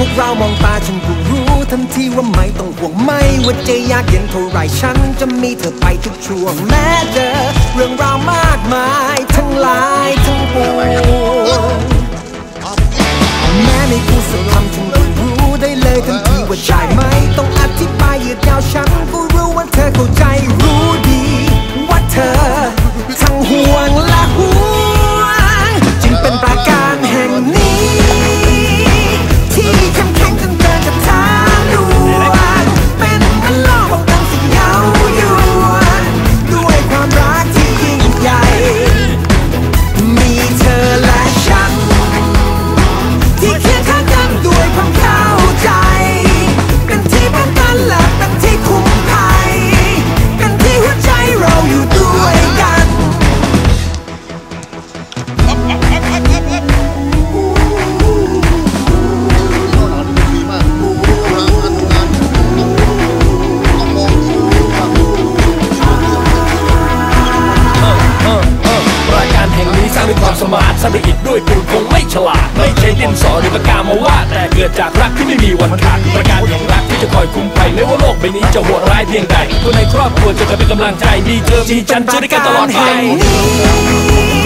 พวกเรามองตาฉันกูรู้ทันทีว่าไม่ต้องห่วงไม่ว่าจะยากเย็นเท่าไรฉันจะมีเธอไปทุกช่วงแม้เจอเรื่องราวมากมายทั้งหลายทั้งปวงแม้ในผู้สัทำฉันก็รู้ได้เลยทันทีว่าใช่ไหมต้องอธิบายยืดยาวฉันก็ สมาร์ทสร้างด้วยอิฐด้วยปูนคงไม่ฉลาด ไม่ใช่ดินสอหรือปากกามาวาดแต่เกิดจากรักที่ไม่มีวันขาดรายการแห่งรักที่จะคอยคุ้มภัยไม่ว่าโลกใบนี้จะโหดร้ายเพียงใดคนในครอบครัวจะเป็นกำลังใจมีเธอมีฉันจะได้กันตลอดไป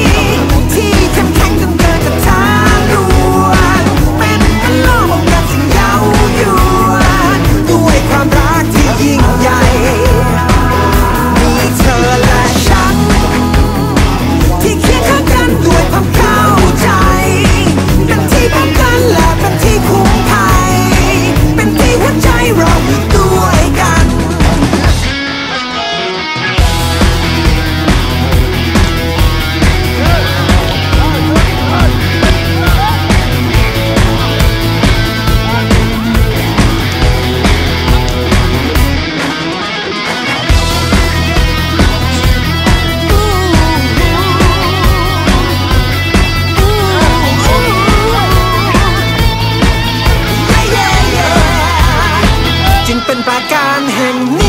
งเป็นประการแห่ง